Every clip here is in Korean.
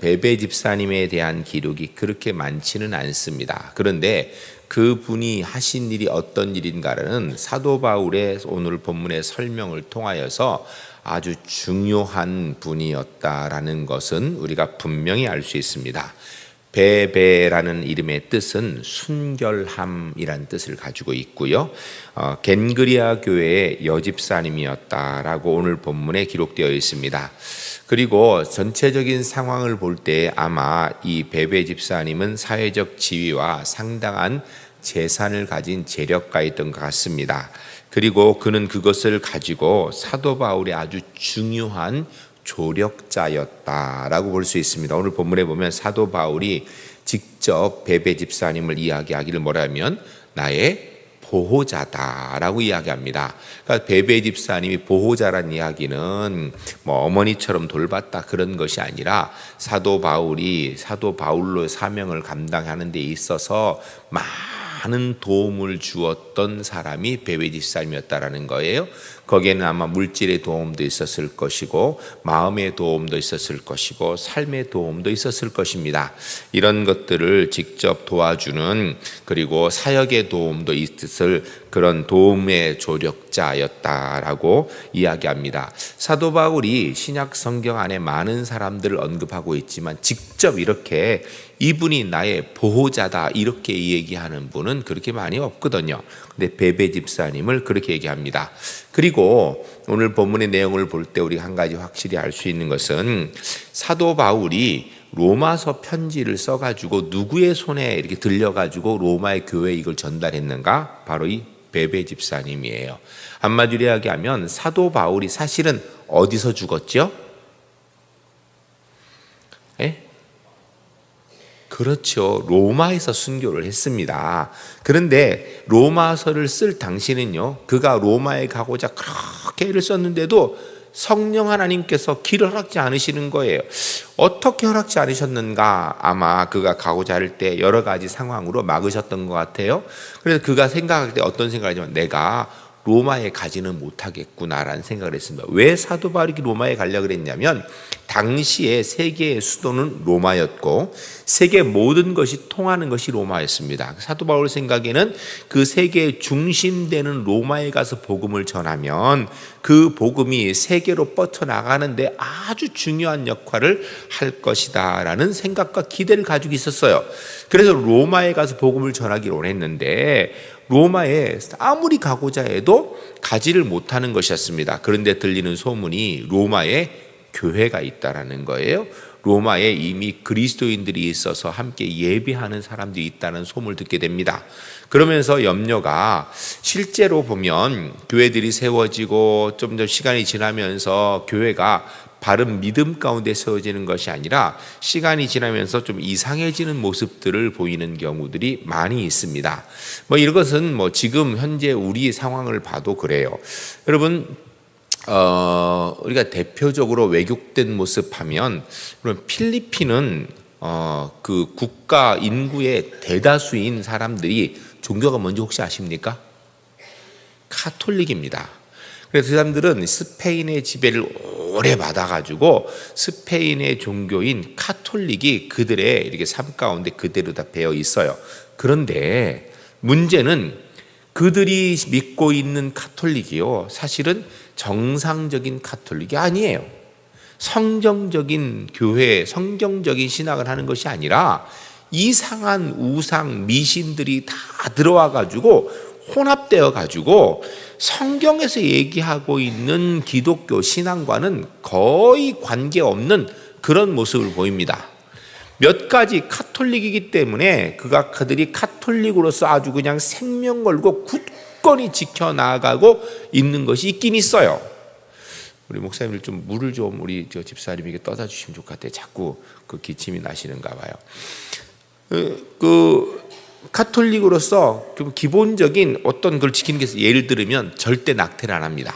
베베 집사님에 대한 기록이 그렇게 많지는 않습니다. 그런데 그 분이 하신 일이 어떤 일인가는 사도 바울의 오늘 본문의 설명을 통하여서 아주 중요한 분이었다라는 것은 우리가 분명히 알 수 있습니다. 베베라는 이름의 뜻은 순결함이란 뜻을 가지고 있고요. 어, 겐그리아 교회의 여집사님이었다라고 오늘 본문에 기록되어 있습니다. 그리고 전체적인 상황을 볼 때 아마 이 베베 집사님은 사회적 지위와 상당한 재산을 가진 재력가였던 것 같습니다. 그리고 그는 그것을 가지고 사도 바울의 아주 중요한 조력자였다라고 볼 수 있습니다. 오늘 본문에 보면 사도 바울이 직접 베베 집사님을 이야기하기를 뭐라면 나의 보호자다라고 이야기합니다. 그러니까 베베 집사님이 보호자란 이야기는 뭐 어머니처럼 돌봤다 그런 것이 아니라 사도 바울이 사도 바울로 사명을 감당하는 데 있어서 많은 도움을 주었던 사람이 베베 집사님이었다라는 거예요. 거기에는 아마 물질의 도움도 있었을 것이고 마음의 도움도 있었을 것이고 삶의 도움도 있었을 것입니다. 이런 것들을 직접 도와주는 그리고 사역의 도움도 있을 그런 도움의 조력자였다라고 이야기합니다. 사도 바울이 신약 성경 안에 많은 사람들을 언급하고 있지만 직접 이렇게 이분이 나의 보호자다 이렇게 얘기하는 분은 그렇게 많이 없거든요. 근데 베베 집사님을 그렇게 얘기합니다. 그리고 오늘 본문의 내용을 볼 때 우리 한 가지 확실히 알 수 있는 것은 사도 바울이 로마서 편지를 써가지고 누구의 손에 이렇게 들려가지고 로마의 교회에 이걸 전달했는가? 바로 이 베베 집사님이에요. 한마디로 이야기하면 사도 바울이 사실은 어디서 죽었죠? 그렇죠. 로마에서 순교를 했습니다. 그런데 로마서를 쓸 당시는요, 그가 로마에 가고자 그렇게 애를 썼는데도 성령 하나님께서 길을 허락지 않으시는 거예요. 어떻게 허락지 않으셨는가? 아마 그가 가고자 할 때 여러 가지 상황으로 막으셨던 것 같아요. 그래서 그가 생각할 때 어떤 생각을 하냐면 내가 로마에 가지는 못하겠구나라는 생각을 했습니다. 왜 사도 바울이 로마에 가려 그랬냐면 당시에 세계의 수도는 로마였고 세계 모든 것이 통하는 것이 로마였습니다. 사도 바울 생각에는 그 세계의 중심되는 로마에 가서 복음을 전하면 그 복음이 세계로 뻗쳐 나가는데 아주 중요한 역할을 할 것이다라는 생각과 기대를 가지고 있었어요. 그래서 로마에 가서 복음을 전하기를 원했는데 로마에 아무리 가고자 해도 가지를 못하는 것이었습니다. 그런데 들리는 소문이 로마에 교회가 있다라는 거예요. 로마에 이미 그리스도인들이 있어서 함께 예배하는 사람들이 있다는 소문을 듣게 됩니다. 그러면서 염려가 실제로 보면 교회들이 세워지고 좀더 시간이 지나면서 교회가 바른 믿음 가운데 세워지는 것이 아니라 시간이 지나면서 좀 이상해지는 모습들을 보이는 경우들이 많이 있습니다. 뭐 이것은 뭐 지금 현재 우리 상황을 봐도 그래요. 여러분 어, 우리가 대표적으로 왜곡된 모습 하면 그럼 필리핀은 어, 그 국가 인구의 대다수인 사람들이 종교가 뭔지 혹시 아십니까? 카톨릭입니다. 그래서 그 사람들은 스페인의 지배를 오래 받아가지고 스페인의 종교인 카톨릭이 그들의 이렇게 삶 가운데 그대로 다 배어 있어요. 그런데 문제는 그들이 믿고 있는 카톨릭이요. 사실은 정상적인 카톨릭이 아니에요. 성경적인 교회, 성경적인 신학을 하는 것이 아니라 이상한 우상, 미신들이 다 들어와 가지고 혼합되어 가지고 성경에서 얘기하고 있는 기독교 신앙과는 거의 관계없는 그런 모습을 보입니다. 몇 가지 카톨릭이기 때문에 그가 그들이 카톨릭으로서 아주 그냥 생명 걸고 굳 건히 지켜나가고 있는 것이 있긴 있어요. 우리 목사님들 좀 물을 좀 우리 저 집사님에게 떠다 주시면 같아요. 자꾸 그 기침이 나시는가 봐요. 그, 그 카톨릭으로서 기본적인 어떤 걸 지키는 게 예를 들으면 절대 낙태를 안 합니다.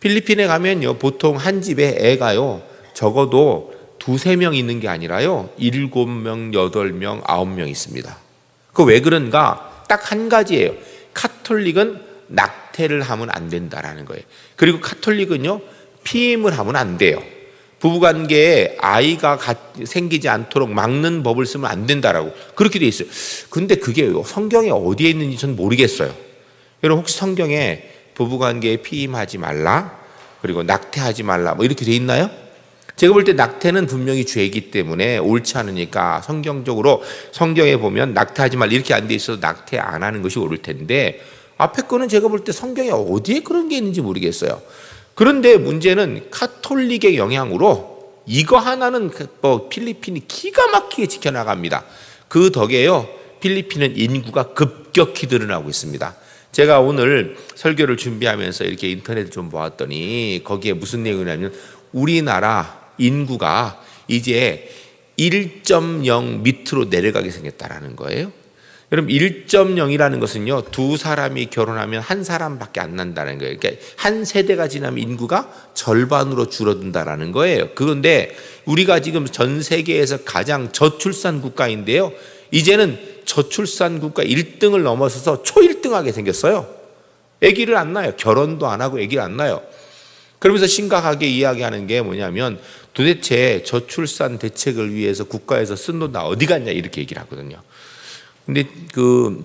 필리핀에 가면요 보통 한 집에 애가요 적어도 두세 명 있는 게 아니라요 일곱 명, 여덟 명, 아홉 명 있습니다. 그 왜 그런가? 딱 한 가지예요. 카톨릭은 낙태를 하면 안 된다라는 거예요. 그리고 카톨릭은요 피임을 하면 안 돼요. 부부관계에 아이가 가- 생기지 않도록 막는 법을 쓰면 안 된다라고 그렇게 돼 있어요. 근데 그게 성경에 어디에 있는지 전 모르겠어요. 여러분 혹시 성경에 부부관계에 피임하지 말라 그리고 낙태하지 말라 뭐 이렇게 돼 있나요? 제가 볼 때 낙태는 분명히 죄이기 때문에 옳지 않으니까 성경적으로 성경에 보면 낙태하지 말라 이렇게 안 돼 있어도 낙태 안 하는 것이 옳을 텐데 앞에 거는 제가 볼 때 성경에 어디에 그런 게 있는지 모르겠어요. 그런데 문제는 카톨릭의 영향으로 이거 하나는 그뭐 필리핀이 기가 막히게 지켜나갑니다. 그 덕에요. 필리핀은 인구가 급격히 늘어나고 있습니다. 제가 오늘 설교를 준비하면서 이렇게 인터넷을 좀 보았더니 거기에 무슨 내용이냐면 우리나라 인구가 이제 1.0 밑으로 내려가게 생겼다라는 거예요. 여러분 1.0이라는 것은요 두 사람이 결혼하면 한 사람밖에 안 난다는 거예요. 그러니까 한 세대가 지나면 인구가 절반으로 줄어든다라는 거예요. 그런데 우리가 지금 전 세계에서 가장 저출산 국가인데요. 이제는 저출산 국가 1등을 넘어서서 초 1등하게 생겼어요. 아기를 안 낳아요. 결혼도 안 하고 아기를 안 낳아요. 그러면서 심각하게 이야기하는 게 뭐냐면 도대체 저출산 대책을 위해서 국가에서 쓴 돈 다 어디 갔냐 이렇게 얘기를 하거든요. 근데 그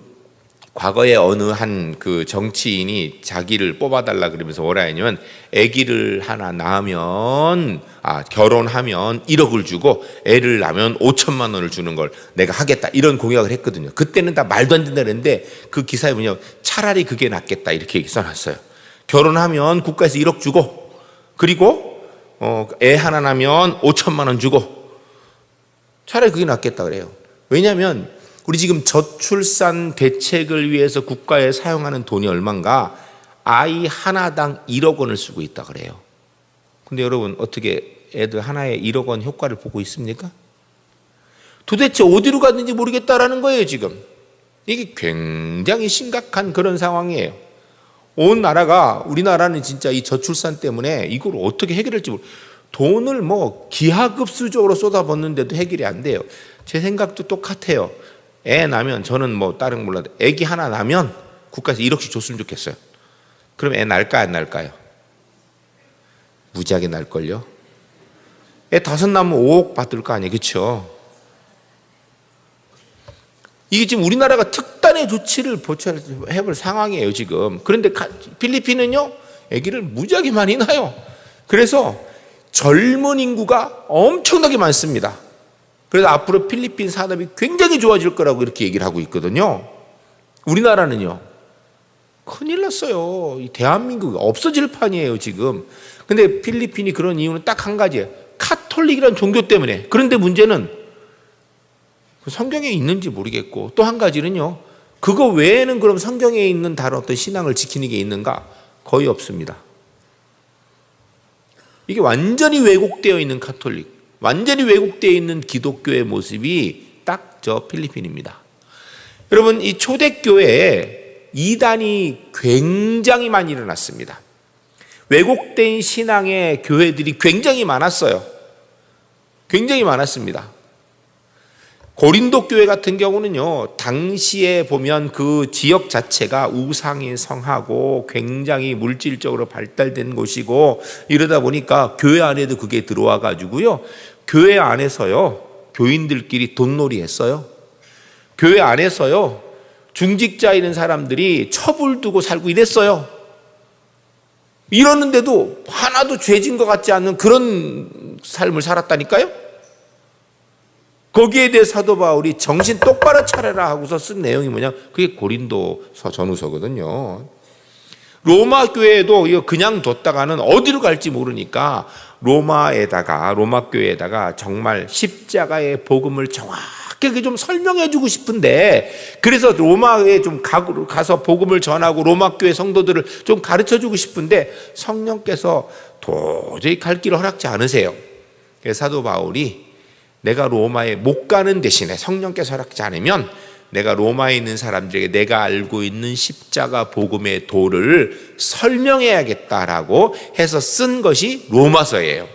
과거에 어느 한 그 정치인이 자기를 뽑아달라 그러면서 뭐라 했냐면 아기를 하나 낳으면 아 결혼하면 1억을 주고 애를 낳으면 5천만 원을 주는 걸 내가 하겠다 이런 공약을 했거든요. 그때는 다 말도 안 된다 그랬는데 그 기사에 뭐냐 차라리 그게 낫겠다 이렇게 써놨어요. 결혼하면 국가에서 1억 주고 그리고 어, 애 하나 낳으면 5천만 원 주고 차라리 그게 낫겠다 그래요. 왜냐하면 우리 지금 저출산 대책을 위해서 국가에 사용하는 돈이 얼마인가? 아이 하나당 1억 원을 쓰고 있다 그래요. 근데 여러분 어떻게 애들 하나에 1억 원 효과를 보고 있습니까? 도대체 어디로 갔는지 모르겠다라는 거예요, 지금. 이게 굉장히 심각한 그런 상황이에요. 온 나라가 우리나라는 진짜 이 저출산 때문에 이걸 어떻게 해결할지 모르. 돈을 뭐 기하급수적으로 쏟아붓는데도 해결이 안 돼요. 제 생각도 똑같아요. 애 나면 저는 뭐 다른 거 몰라도 애기 하나 나면 국가에서 1억씩 줬으면 좋겠어요. 그럼 애 날까 안 날까요? 무지하게 날걸요. 애 다섯 나면 5억 받을 거 아니에요, 그렇죠? 이게 지금 우리나라가 특단의 조치를 해볼 상황이에요 지금. 그런데 필리핀은요, 아기를 무지하게 많이 낳아요. 그래서 젊은 인구가 엄청나게 많습니다. 그래서 앞으로 필리핀 산업이 굉장히 좋아질 거라고 이렇게 얘기를 하고 있거든요. 우리나라는요, 큰일 났어요. 이 대한민국이 없어질 판이에요 지금. 근데 필리핀이 그런 이유는 딱 한 가지예요. 카톨릭이라는 종교 때문에. 그런데 문제는 그 성경에 있는지 모르겠고 또 한 가지는요. 그거 외에는 그럼 성경에 있는 다른 어떤 신앙을 지키는 게 있는가? 거의 없습니다. 이게 완전히 왜곡되어 있는 카톨릭, 완전히 왜곡되어 있는 기독교의 모습이 딱 저 필리핀입니다. 여러분 이 초대교회에 이단이 굉장히 많이 일어났습니다. 왜곡된 신앙의 교회들이 굉장히 많았어요. 굉장히 많았습니다. 고린도 교회 같은 경우는요, 당시에 보면 그 지역 자체가 우상이 성하고 굉장히 물질적으로 발달된 곳이고 이러다 보니까 교회 안에도 그게 들어와 가지고요, 교회 안에서요, 교인들끼리 돈놀이 했어요. 교회 안에서요, 중직자인 사람들이 첩을 두고 살고 이랬어요. 이러는데도 하나도 죄진 것 같지 않는 그런 삶을 살았다니까요? 거기에 대해 사도 바울이 정신 똑바로 차려라 하고서 쓴 내용이 뭐냐? 그게 고린도서 전후서거든요. 로마 교회도 이거 그냥 뒀다가는 어디로 갈지 모르니까 로마에다가 로마 교회에다가 정말 십자가의 복음을 정확하게 좀 설명해 주고 싶은데 그래서 로마에 좀 가서 복음을 전하고 로마 교회 성도들을 좀 가르쳐 주고 싶은데 성령께서 도저히 갈 길을 허락지 않으세요. 사도 바울이 내가 로마에 못 가는 대신에 성령께서 허락지 않으면 내가 로마에 있는 사람들에게 내가 알고 있는 십자가 복음의 도를 설명해야겠다라고 해서 쓴 것이 로마서예요.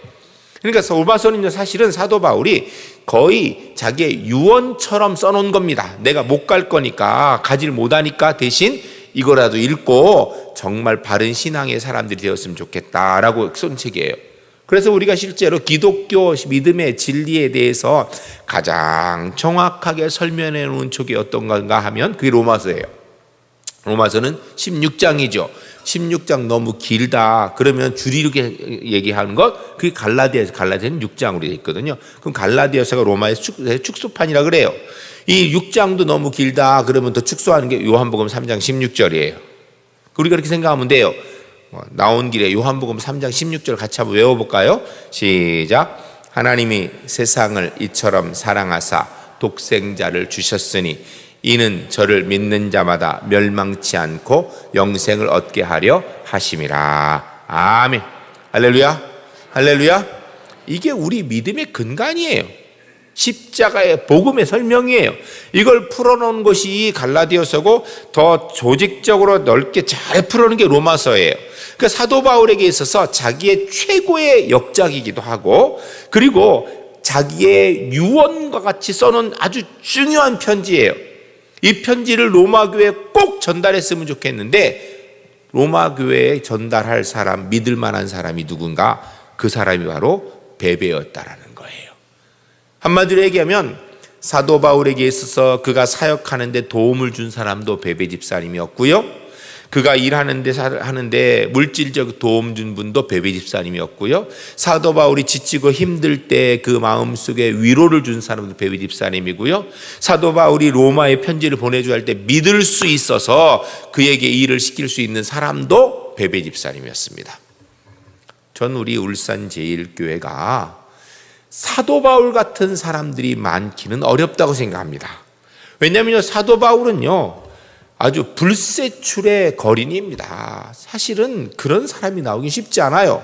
그러니까 로마서는 사실은 사도 바울이 거의 자기의 유언처럼 써놓은 겁니다. 내가 못 갈 거니까 가지를 못하니까 대신 이거라도 읽고 정말 바른 신앙의 사람들이 되었으면 좋겠다라고 쓴 책이에요. 그래서 우리가 실제로 기독교 믿음의 진리에 대해서 가장 정확하게 설명해 놓은 쪽이 어떤 건가 하면 그게 로마서예요. 로마서는 16장이죠. 16장 너무 길다. 그러면 줄이게 얘기하는 것, 그게 갈라디아서 갈라디아는 6장으로 되어 있거든요. 그럼 갈라디아서가 로마의 축, 축소판이라 그래요. 이 6장도 너무 길다. 그러면 더 축소하는 게 요한복음 3장 16절이에요. 우리가 그렇게 생각하면 돼요. 뭐, 나온 길에 요한복음 3장 16절 같이 한번 외워볼까요? 시작. 하나님이 세상을 이처럼 사랑하사 독생자를 주셨으니 이는 저를 믿는 자마다 멸망치 않고 영생을 얻게 하려 하심이라. 아멘. 할렐루야. 할렐루야. 이게 우리 믿음의 근간이에요. 십자가의 복음의 설명이에요. 이걸 풀어놓은 것이 갈라디아서고 더 조직적으로 넓게 잘 풀어놓은 게 로마서예요. 그 사도 바울에게 있어서 자기의 최고의 역작이기도 하고 그리고 자기의 유언과 같이 써놓은 아주 중요한 편지예요. 이 편지를 로마 교회에 꼭 전달했으면 좋겠는데 로마 교회에 전달할 사람, 믿을 만한 사람이 누군가 그 사람이 바로 베베였다라는. 한마디로 얘기하면 사도 바울에게 있어서 그가 사역하는데 도움을 준 사람도 베베 집사님이었고요. 그가 일하는데 하는데 물질적 도움 준 분도 베베 집사님이었고요. 사도 바울이 지치고 힘들 때 그 마음 속에 위로를 준 사람도 베베 집사님이고요. 사도 바울이 로마에 편지를 보내줘야 할 때 믿을 수 있어서 그에게 일을 시킬 수 있는 사람도 베베 집사님이었습니다. 전 우리 울산 제일교회가 사도 바울 같은 사람들이 많기는 어렵다고 생각합니다. 왜냐하면 사도 바울은요, 아주 불세출의 거린입니다. 사실은 그런 사람이 나오긴 쉽지 않아요.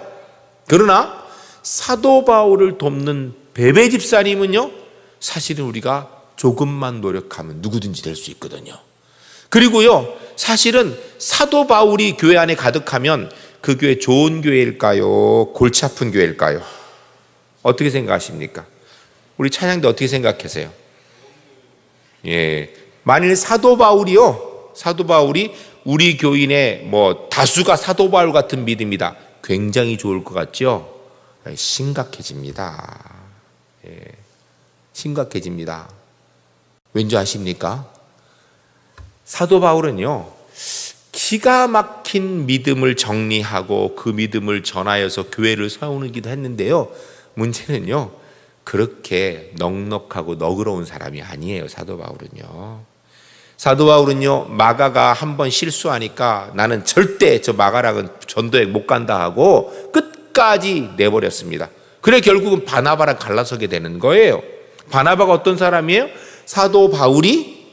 그러나 사도 바울을 돕는 베베 집사님은요, 사실은 우리가 조금만 노력하면 누구든지 될 수 있거든요. 그리고요, 사실은 사도 바울이 교회 안에 가득하면 그 교회 좋은 교회일까요? 골치 아픈 교회일까요? 어떻게 생각하십니까? 우리 찬양도 어떻게 생각하세요? 예. 만일 사도 바울이요, 사도 바울이 우리 교인의 뭐 다수가 사도 바울 같은 믿음이다. 굉장히 좋을 것 같죠? 심각해집니다. 예. 심각해집니다. 왠지 아십니까? 사도 바울은요, 기가 막힌 믿음을 정리하고 그 믿음을 전하여서 교회를 세우기도 했는데요. 문제는요, 그렇게 넉넉하고 너그러운 사람이 아니에요, 사도 바울은요. 사도 바울은요, 마가가 한 번 실수하니까 나는 절대 저 마가랑은 전도에 못 간다 하고 끝까지 내버렸습니다. 그래 결국은 바나바랑 갈라서게 되는 거예요. 바나바가 어떤 사람이에요? 사도 바울이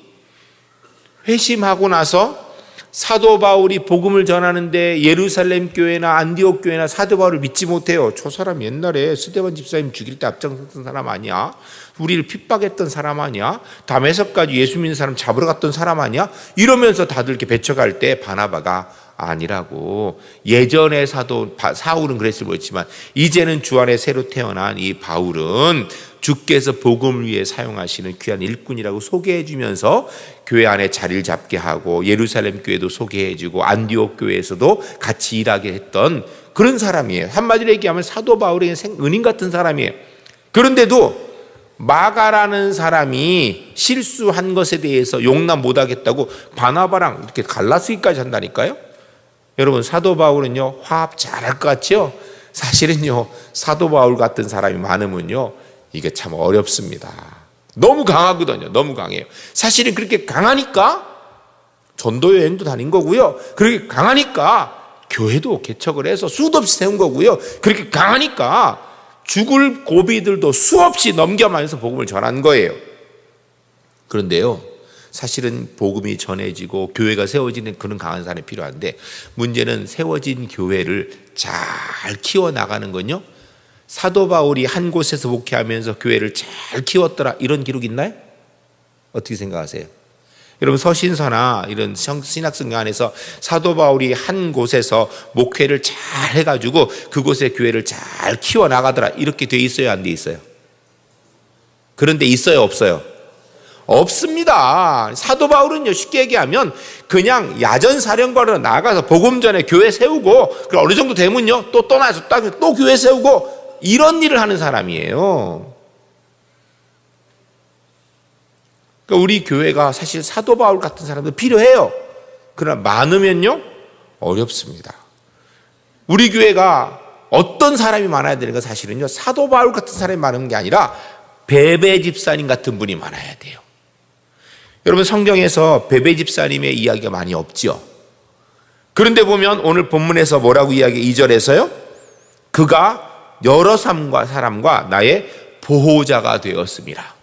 회심하고 나서 사도 바울이 복음을 전하는데 예루살렘 교회나 안디옥 교회나 사도 바울을 믿지 못해요. 저 사람 옛날에 스데반 집사님 죽일 때 앞장섰던 사람 아니야? 우리를 핍박했던 사람 아니야? 담에서까지 예수 믿는 사람 잡으러 갔던 사람 아니야? 이러면서 다들 이렇게 배쳐갈 때 바나바가 아니라고 예전의 사도 사울은 그랬을 모르지만 이제는 주 안에 새로 태어난 이 바울은 주께서 복음을 위해 사용하시는 귀한 일꾼이라고 소개해 주면서 교회 안에 자리를 잡게 하고 예루살렘 교회도 소개해 주고 안디옥 교회에서도 같이 일하게 했던 그런 사람이에요. 한마디로 얘기하면 사도 바울의 은인 같은 사람이에요. 그런데도 마가라는 사람이 실수한 것에 대해서 용납 못 하겠다고 바나바랑 이렇게 갈라쓰기까지 한다니까요. 여러분 사도 바울은요 화합 잘할 것 같죠? 사실은요 사도 바울 같은 사람이 많으면요 이게 참 어렵습니다. 너무 강하거든요. 너무 강해요. 사실은 그렇게 강하니까 전도 여행도 다닌 거고요. 그렇게 강하니까 교회도 개척을 해서 수도 없이 세운 거고요. 그렇게 강하니까 죽을 고비들도 수없이 넘겨가면서 복음을 전한 거예요. 그런데요. 사실은 복음이 전해지고 교회가 세워지는 그런 강한 사람이 필요한데 문제는 세워진 교회를 잘 키워 나가는 건요. 사도 바울이 한 곳에서 목회하면서 교회를 잘 키웠더라 이런 기록 있나요? 어떻게 생각하세요? 여러분 서신서나 이런 신학성경 안에서 사도 바울이 한 곳에서 목회를 잘 해가지고 그곳의 교회를 잘 키워 나가더라 이렇게 돼 있어요 안 돼 있어요? 그런데 있어요 없어요? 없습니다. 사도 바울은요, 쉽게 얘기하면 그냥 야전 사령관으로 나가서 복음 전에 교회 세우고, 어느 정도 되면요, 또 떠나서 또 교회 세우고, 이런 일을 하는 사람이에요. 그러니까 우리 교회가 사실 사도 바울 같은 사람도 필요해요. 그러나 많으면요 어렵습니다. 우리 교회가 어떤 사람이 많아야 되는 건 사실은요 사도 바울 같은 사람이 많은 게 아니라 베베 집사님 같은 분이 많아야 돼요. 여러분 성경에서 베베 집사님의 이야기가 많이 없지요. 그런데 보면 오늘 본문에서 뭐라고 이야기 2절에서요. 그가 여러 사람과 사람과 나의 보호자가 되었습니다.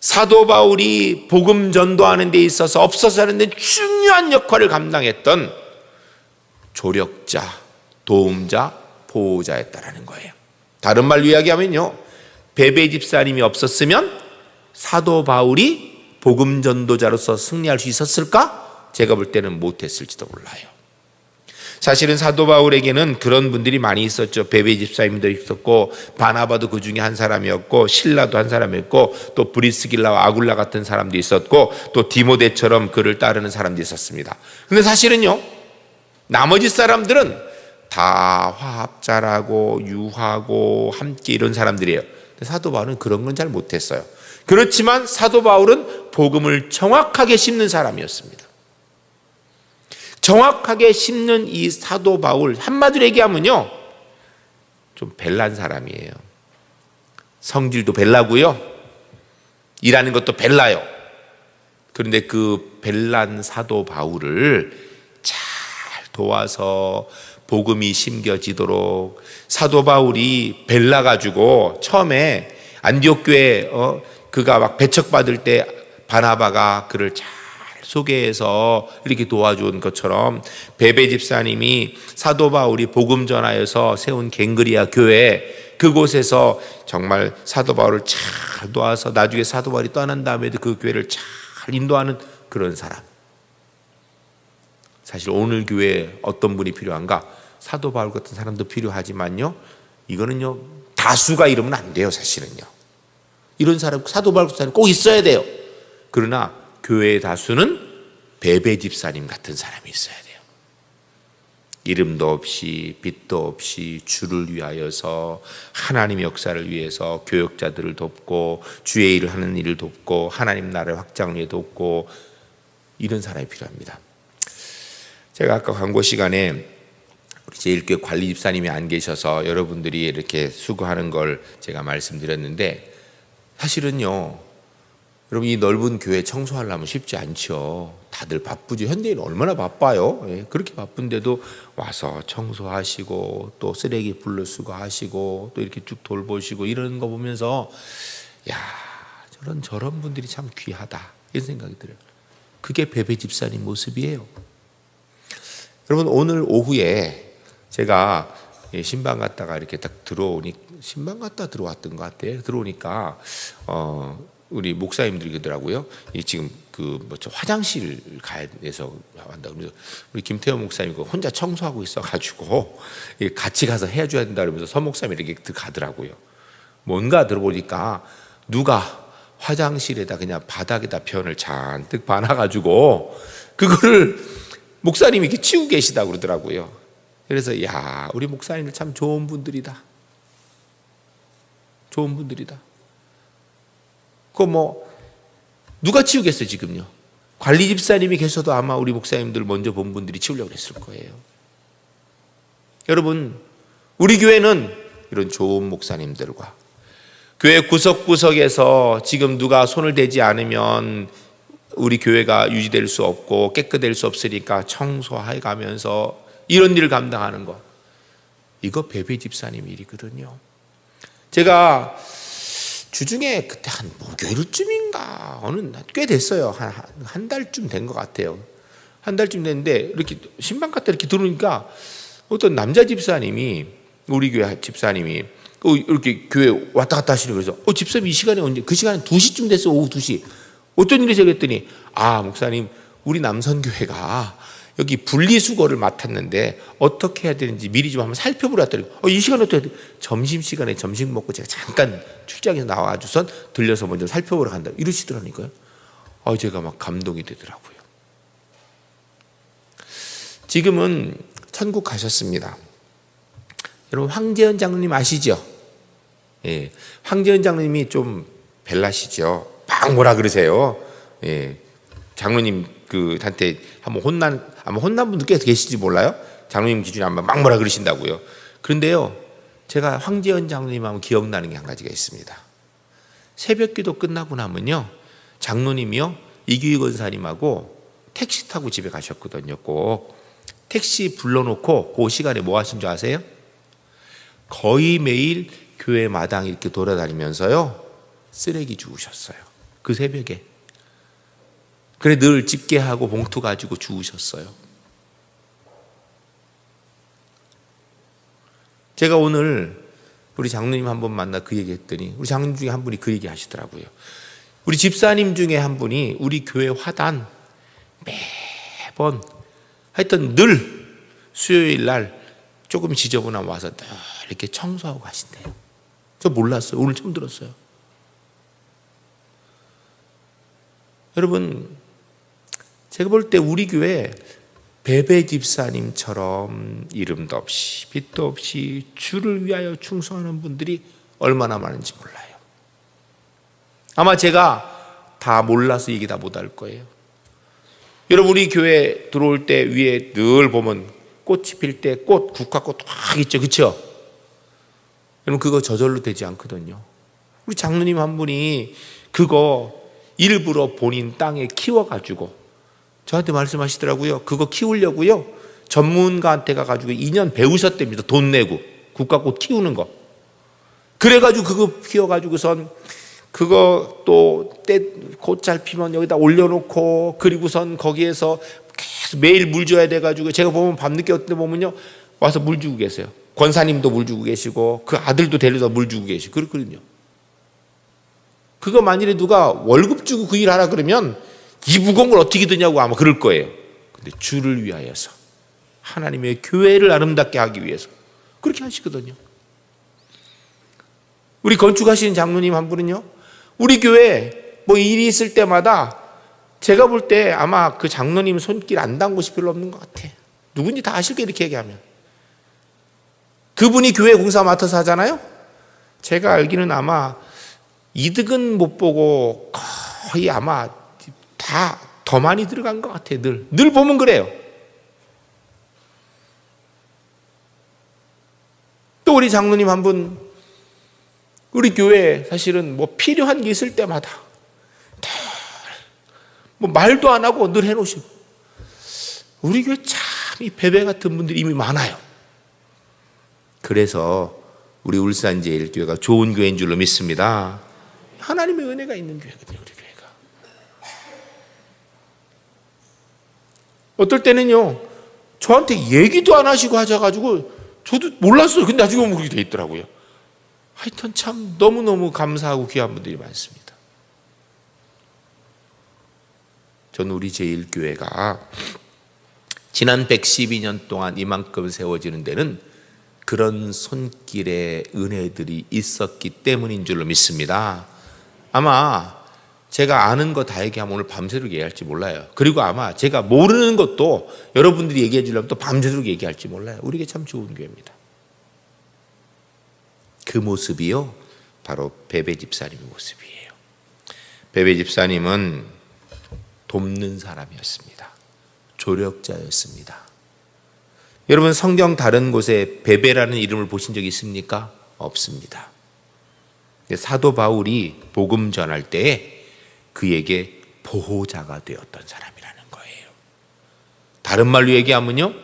사도 바울이 복음 전도하는 데 있어서 없어서는 데 중요한 역할을 감당했던 조력자, 도움자, 보호자였다라는 거예요. 다른 말로 이야기하면요. 베베 집사님이 없었으면 사도 바울이 복음 전도자로서 승리할 수 있었을까? 제가 볼 때는 못했을지도 몰라요. 사실은 사도 바울에게는 그런 분들이 많이 있었죠. 베베 집사님도 있었고 바나바도 그 중에 한 사람이었고 신라도 한 사람이었고 또 브리스길라와 아굴라 같은 사람도 있었고 또 디모데처럼 그를 따르는 사람도 있었습니다. 근데 사실은요. 나머지 사람들은 다 화합자라고 유하고 함께 이런 사람들이에요. 사도 바울은 그런 건 잘 못했어요. 그렇지만 사도 바울은 복음을 정확하게 심는 사람이었습니다. 정확하게 심는 이 사도 바울 한마디로 얘기하면요 좀 벨란 사람이에요. 성질도 벨라고요. 일하는 것도 벨라요. 그런데 그 벨란 사도 바울을 잘 도와서 복음이 심겨지도록 사도 바울이 벨라 가지고 처음에 안디옥 교회 어 그가 막 배척받을 때 바나바가 그를 잘 소개해서 이렇게 도와준 것처럼 베베 집사님이 사도 바울이 복음 전하여서 세운 갱그리아 교회 그곳에서 정말 사도 바울을 잘 도와서 나중에 사도 바울이 떠난 다음에도 그 교회를 잘 인도하는 그런 사람. 사실 오늘 교회에 어떤 분이 필요한가? 사도 바울 같은 사람도 필요하지만요. 이거는요. 다수가 이러면 안 돼요, 사실은요. 이런 사람 사도 바울 같은 사람 꼭 있어야 돼요. 그러나 교회의 다수는 베베 집사님 같은 사람이 있어야 돼요. 이름도 없이 빛도 없이 주를 위하여서 하나님 역사를 위해서 교역자들을 돕고 주의 일을 하는 일을 돕고 하나님 나라의 확장을 위해 돕고 이런 사람이 필요합니다. 제가 아까 광고 시간에 우리 제1교회 관리 집사님이 안 계셔서 여러분들이 이렇게 수고하는 걸 제가 말씀드렸는데 사실은요 여러분 이 넓은 교회 청소하려면 쉽지 않죠. 다들 바쁘죠. 현대인은 얼마나 바빠요. 예, 그렇게 바쁜데도 와서 청소하시고 또 쓰레기 분리수거 하시고 또 이렇게 쭉 돌보시고 이러는 거 보면서 야 저런 저런 분들이 참 귀하다 이런 생각이 들어요. 그게 베베 집사님 모습이에요. 여러분 오늘 오후에 제가 예, 신방 갔다가 이렇게 딱 들어오니 신방 갔다 들어왔던 것 같아요. 들어오니까 어. 우리 목사님들이더라고요. 이 지금 그 뭐죠 화장실 가야 돼서 한다. 그래서 우리 김태호 목사님 그 혼자 청소하고 있어가지고 같이 가서 해줘야 된다 그러면서 서 목사님 이렇게 가더라고요. 뭔가 들어보니까 누가 화장실에다 그냥 바닥에다 변을 잔뜩 봐놔가지고 그거를 목사님이 이렇게 치우고 계시다 그러더라고요. 그래서 야 우리 목사님들 참 좋은 분들이다. 좋은 분들이다. 그뭐 누가 치우겠어요 지금요? 관리 집사님이 계셔도 아마 우리 목사님들 먼저 본 분들이 치우려고 했을 거예요. 여러분 우리 교회는 이런 좋은 목사님들과 교회 구석구석에서 지금 누가 손을 대지 않으면 우리 교회가 유지될 수 없고 깨끗할 수 없으니까 청소해 가면서 이런 일을 감당하는 것 이거 베베 집사님 일이거든요. 제가 주중에 그때 한 목요일쯤인가 어느 꽤 됐어요. 한 한 달쯤 된 것 같아요. 한 달쯤 됐는데 이렇게 신방 갔다 이렇게 들어오니까 어떤 남자 집사님이 우리 교회 집사님이 어, 이렇게 교회 왔다 갔다 하시는 그래서 어 집사님 이 시간에 언제 그 시간에 2시쯤 됐어 오후 2시 어떤 일이세요 그랬더니 아 목사님 우리 남선 교회가 여기 분리수거를 맡았는데 어떻게 해야 되는지 미리 좀 한번 살펴보라 했더니 어, 이 시간에 어떻게 점심 시간에 점심 먹고 제가 잠깐 출장에서 나와주선 들려서 먼저 살펴보러 간다 이러시더라니까요 어, 제가 막 감동이 되더라고요 지금은 천국 가셨습니다 여러분 황재현 장로님 아시죠? 예. 황재현 장로님이 좀 벨라시죠. 막 뭐라 그러세요. 예. 장로님 그한테 한번 혼난 아마 혼난 분들 꽤 계실지 몰라요. 장로님 기준에 아마 막 뭐라 그러신다고요. 그런데요. 제가 황재현 장로님 하면 기억나는 게 한 가지가 있습니다. 새벽기도 끝나고 나면요. 장로님이요. 이규희 권사님하고 택시 타고 집에 가셨거든요. 꼭 택시 불러놓고 그 시간에 뭐 하신 줄 아세요? 거의 매일 교회 마당 이렇게 돌아다니면서요. 쓰레기 주우셨어요. 그 새벽에. 그래 늘 집게하고 봉투 가지고 주우셨어요. 제가 오늘 우리 장로님 한 번 만나 그 얘기 했더니 우리 장로님 중에 한 분이 그 얘기 하시더라고요. 우리 집사님 중에 한 분이 우리 교회 화단 매번 하여튼 늘 수요일 날 조금 지저분하면 와서 늘 이렇게 청소하고 가신대요. 저 몰랐어요. 오늘 처음 들었어요. 여러분, 제가 볼 때 우리 교회 베베 집사님처럼 이름도 없이 빛도 없이 주를 위하여 충성하는 분들이 얼마나 많은지 몰라요. 아마 제가 다 몰라서 얘기 다 못할 거예요. 여러분 우리 교회 들어올 때 위에 늘 보면 꽃이 필 때 꽃 국화꽃 확 있죠, 그렇죠? 여러분 그거 저절로 되지 않거든요. 우리 장로님 한 분이 그거 일부러 본인 땅에 키워가지고 저한테 말씀하시더라고요. 그거 키우려고요. 전문가한테 가가지고 2년 배우셨답니다. 돈 내고 국화꽃 키우는 거. 그래가지고 그거 키워가지고선 그거 또때꽃 잘 피면 여기다 올려놓고 그리고선 거기에서 계속 매일 물 줘야 돼가지고 제가 보면 밤늦게 데 보면요 와서 물 주고 계세요. 권사님도 물 주고 계시고 그 아들도 데려다 물 주고 계시고 그렇거든요. 그거 만일에 누가 월급 주고 그 일 하라 그러면 이 무거운 어떻게 드냐고 아마 그럴 거예요. 근데 주를 위하여서 하나님의 교회를 아름답게 하기 위해서 그렇게 하시거든요. 우리 건축하시는 장로님 한 분은요. 우리 교회 뭐 일이 있을 때마다 제가 볼 때 아마 그 장로님 손길 안 닿은 곳이 별로 없는 것 같아. 누군지 다 아실 거예요. 이렇게 얘기하면. 그분이 교회 공사 맡아서 하잖아요. 제가 알기는 아마 이득은 못 보고 거의 아마 다 더 많이 들어간 것 같아요. 늘. 늘 보면 그래요. 또 우리 장로님 한 분, 우리 교회 사실은 뭐 필요한 게 있을 때마다 뭐 말도 안 하고 늘 해놓으시고 우리 교회 참 이 베베 같은 분들이 이미 많아요. 그래서 우리 울산 제일교회가 좋은 교회인 줄로 믿습니다. 하나님의 은혜가 있는 교회거든요, 교회가. 어떨 때는요, 저한테 얘기도 안 하시고 하셔가지고 저도 몰랐어요. 근데 나중에 그렇게 돼 있더라고요. 하여튼 참 너무너무 감사하고 귀한 분들이 많습니다. 저는 우리 제1교회가 지난 112년 동안 이만큼 세워지는 데는 그런 손길의 은혜들이 있었기 때문인 줄로 믿습니다. 아마 제가 아는 거 다 얘기하면 오늘 밤새도록 얘기할지 몰라요. 그리고 아마 제가 모르는 것도 여러분들이 얘기해 주려면 또 밤새도록 얘기할지 몰라요. 우리에게 참 좋은 교회입니다. 그 모습이요. 바로 베베 집사님의 모습이에요. 베베 집사님은 돕는 사람이었습니다. 조력자였습니다. 여러분 성경 다른 곳에 베베라는 이름을 보신 적 있습니까? 없습니다. 사도 바울이 복음 전할 때에 그에게 보호자가 되었던 사람이라는 거예요. 다른 말로 얘기하면요.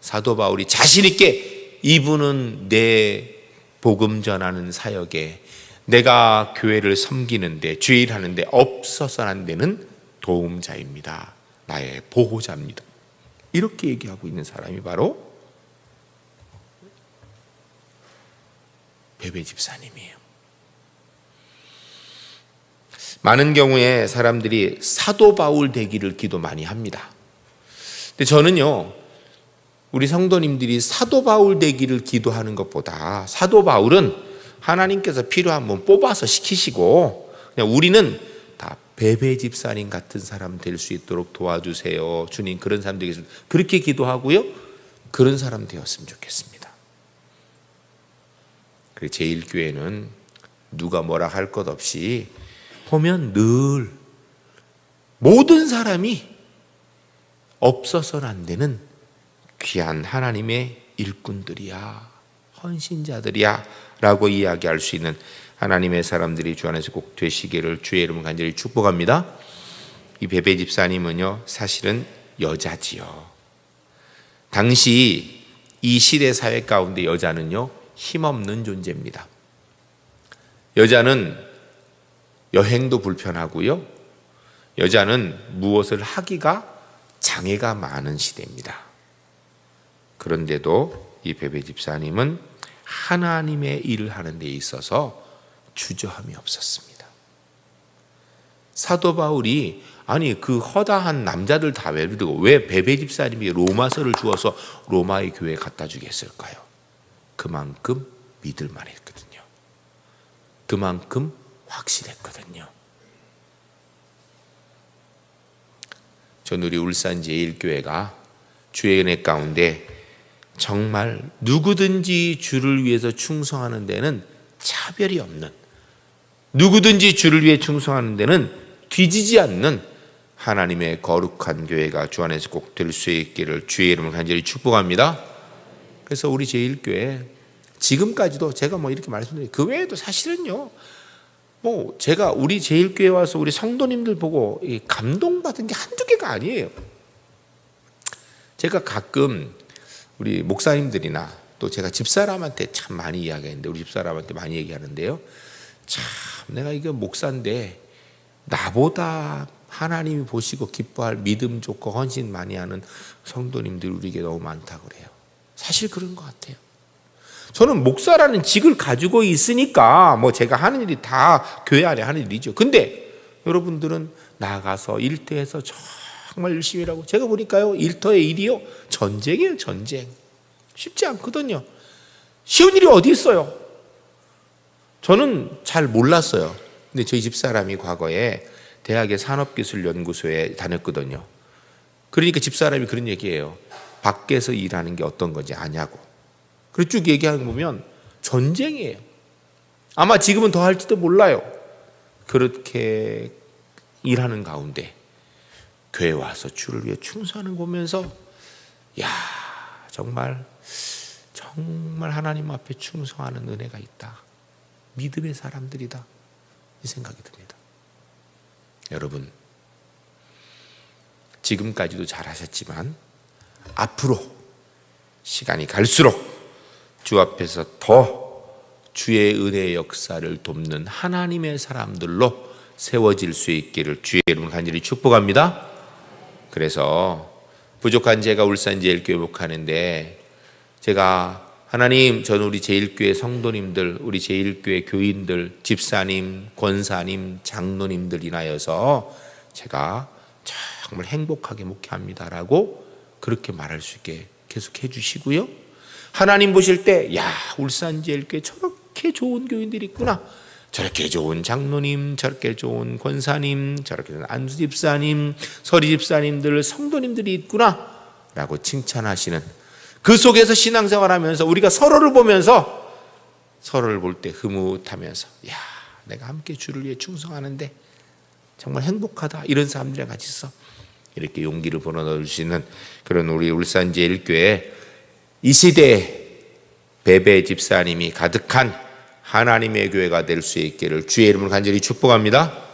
사도 바울이 자신 있게 이분은 내 복음 전하는 사역에 내가 교회를 섬기는데 주일하는데 없어서는 안 되는 도움자입니다. 나의 보호자입니다. 이렇게 얘기하고 있는 사람이 바로 베베 집사님이에요. 많은 경우에 사람들이 사도 바울 되기를 기도 많이 합니다. 근데 저는요, 우리 성도님들이 사도 바울 되기를 기도하는 것보다 사도 바울은 하나님께서 필요한 분 뽑아서 시키시고 그냥 우리는 다 베베 집사님 같은 사람 될 수 있도록 도와주세요. 주님 그런 사람 되겠습니다. 그렇게 기도하고요. 그런 사람 되었으면 좋겠습니다. 그리고 제1교회는 누가 뭐라 할 것 없이 보면 늘 모든 사람이 없어서는 안 되는 귀한 하나님의 일꾼들이야, 헌신자들이야 라고 이야기할 수 있는 하나님의 사람들이 주 안에서 꼭 되시기를 주의 이름을 간절히 축복합니다. 이 베베 집사님은요, 사실은 여자지요. 당시 이 시대 사회 가운데 여자는요, 힘없는 존재입니다. 여자는 여행도 불편하고요. 여자는 무엇을 하기가 장애가 많은 시대입니다. 그런데도 이 베베 집사님은 하나님의 일을 하는 데 있어서 주저함이 없었습니다. 사도 바울이 아니 그 허다한 남자들 다 외르고 왜 베베 집사님이 로마서를 주어서 로마의 교회에 갖다 주겠을까요? 그만큼 믿을 만했거든요. 그만큼 확실했거든요. 전 우리 울산 제1교회가 주의 은혜 가운데 정말 누구든지 주를 위해서 충성하는 데는 차별이 없는 누구든지 주를 위해 충성하는 데는 뒤지지 않는 하나님의 거룩한 교회가 주 안에서 꼭 될 수 있기를 주의 이름을 간절히 축복합니다. 그래서 우리 제1교회 지금까지도 제가 뭐 이렇게 말씀드려요. 그 외에도 사실은요. 뭐 제가 우리 제1교회 와서 우리 성도님들 보고 감동받은 게 한두 개가 아니에요. 제가 가끔 우리 목사님들이나 또 제가 집사람한테 참 많이 이야기하는데 우리 집사람한테 많이 얘기하는데요. 참 내가 이거 목사인데 나보다 하나님이 보시고 기뻐할 믿음 좋고 헌신 많이 하는 성도님들이 우리에게 너무 많다 그래요. 사실 그런 것 같아요. 저는 목사라는 직을 가지고 있으니까 뭐 제가 하는 일이 다 교회 안에 하는 일이죠. 근데 여러분들은 나가서 일터에서 정말 열심히 일하고 제가 보니까요 일터의 일이요 전쟁이에요 전쟁 쉽지 않거든요. 쉬운 일이 어디 있어요? 저는 잘 몰랐어요. 근데 저희 집 사람이 과거에 대학의 산업기술연구소에 다녔거든요. 그러니까 집 사람이 그런 얘기해요. 밖에서 일하는 게 어떤 건지 아냐고. 그리고 쭉 얘기하는 거 보면 전쟁이에요. 아마 지금은 더 할지도 몰라요. 그렇게 일하는 가운데 교회 와서 주를 위해 충성하는 거 보면서 야 정말 정말 하나님 앞에 충성하는 은혜가 있다. 믿음의 사람들이다. 이 생각이 듭니다. 여러분 지금까지도 잘하셨지만 앞으로 시간이 갈수록 주 앞에서 더 주의 은혜의 역사를 돕는 하나님의 사람들로 세워질 수 있기를 주의 이름을 간절히 축복합니다. 그래서 부족한 제가 울산 제일교회 목하는데 제가 하나님 저는 우리 제일교회 성도님들 우리 제일교회 교인들 집사님 권사님 장로님들 인하여서 제가 정말 행복하게 목회합니다라고 그렇게 말할 수 있게 계속 해주시고요. 하나님 보실 때, 야, 울산제일교회 저렇게 좋은 교인들이 있구나. 저렇게 좋은 장로님, 저렇게 좋은 권사님, 저렇게 좋은 안수 집사님, 서리 집사님들, 성도님들이 있구나. 라고 칭찬하시는 그 속에서 신앙생활 하면서 우리가 서로를 보면서 서로를 볼 때 흐뭇하면서, 야, 내가 함께 주를 위해 충성하는데 정말 행복하다. 이런 사람들이랑 같이 있어. 이렇게 용기를 불어넣을 수 있는 그런 우리 울산제일교회 이 시대에 베베 집사님이 가득한 하나님의 교회가 될 수 있기를 주의 이름으로 간절히 축복합니다.